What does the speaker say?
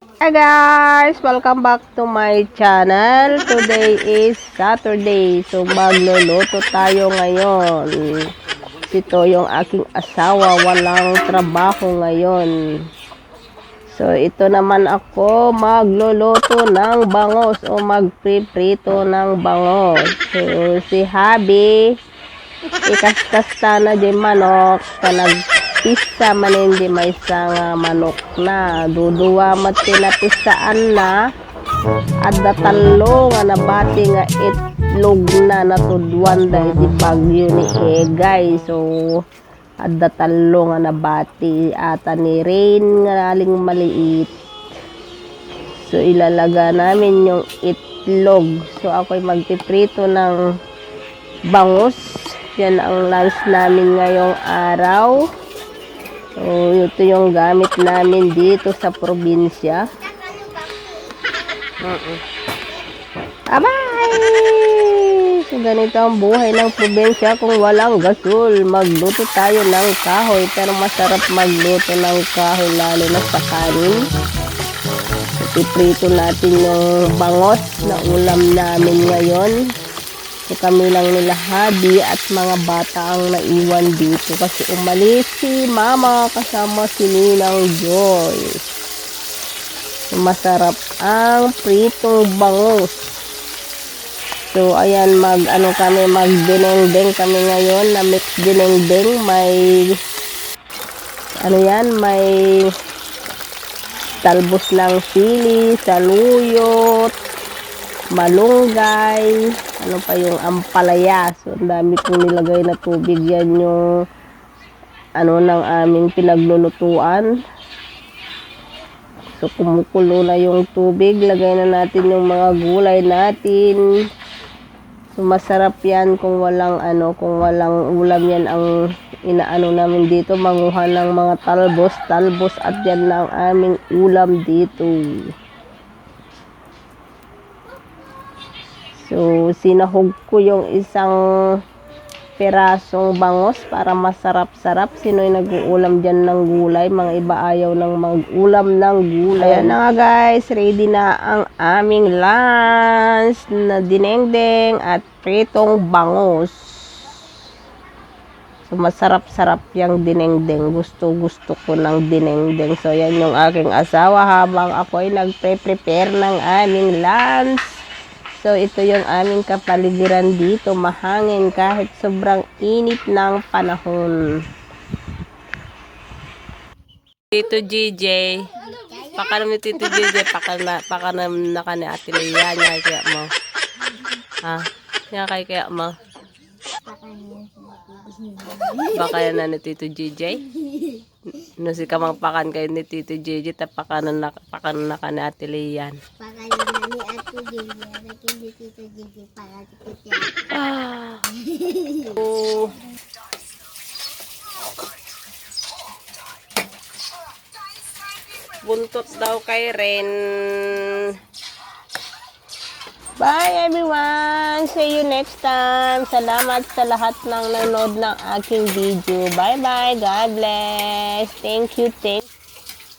Hi guys! Welcome back to my channel. Today is Saturday. So magluluto tayo ngayon. Ito yung aking asawa. Walang trabaho ngayon. So ito naman ako magluluto ng bangos o magpriprito ng bangos. So si Habi ikaskasta na di manok kanag pisa man hindi may nga manok na. Duduwa mat pinapisaan na. Adda talo nga nabati nga itlog na natudwan dahil di bagyo ni Egay. So adda talo nga nabati. Ata ni Rain nga aling maliit. So ilalaga namin yung itlog. So ako'y magpiprito ng bangus. Yan ang lunch namin ngayong araw. So, ito yung gamit namin dito sa probinsya. Mm-mm. Abay! So, ganito ang buhay ng probinsya kung walang gasol. Magluto tayo ng kahoy, pero masarap magluto ng kahoy, lalo na sa kanin. Iprito natin yung bangos na ulam namin ngayon. So kami lang nila Habi at mga bata ang naiwan dito kasi umalis si mama kasama si Ninang Joy. So, masarap ang pritong bangus. So ayan mag ano kami mag dinengdeng kami ngayon na mix dinengdeng may ano yan may talbos ng sili, saluyot, malunggay, ano pa yung ampalaya. So, ang dami kong nilagay na tubig. Yan yung ano ng aming pinaglulutuan. So, kumukulo na yung tubig. Lagay na natin yung mga gulay natin. So, masarap yan kung walang ano, kung walang ulam yan ang inaano namin dito. Manguha ng mga talbos, talbos at yan na ang aming ulam dito. So, sinahog ko yung isang perasong bangos para masarap-sarap. Sino yung nag-uulam dyan ng gulay? Mga iba ayaw ng mag-ulam ng gulay. Ayan na nga guys, ready na ang aming lunch na dinengdeng at pritong bangos. So, masarap-sarap yung dinengdeng. Gusto-gusto ko ng dinengdeng. So, yan yung aking asawa habang ako ay nagpre-prepare ng aming lunch. So, ito yung aming kapaligiran dito. Mahangin kahit sobrang init ng panahon. Tito GJ. Pakanam ni Tito GJ. Pakanam, pakanam na ka ni Ate Leia. Nga kaya mo. Ha? Nga kaya kaya mo. Baka na ni Tito GJ. No si kamang pakan kayo ni Tito GJ. Tapakanan na, pakanan na ka ni Ate Leia. Pakain na ni Ate Gigi. Nakin di Tito Gigi para tikit Ah. Oh. Buntot daw kay Ren. Bye everyone! See you next time. Salamat sa lahat ng nanood ng aking video. Bye bye. God bless. Thank you. Thank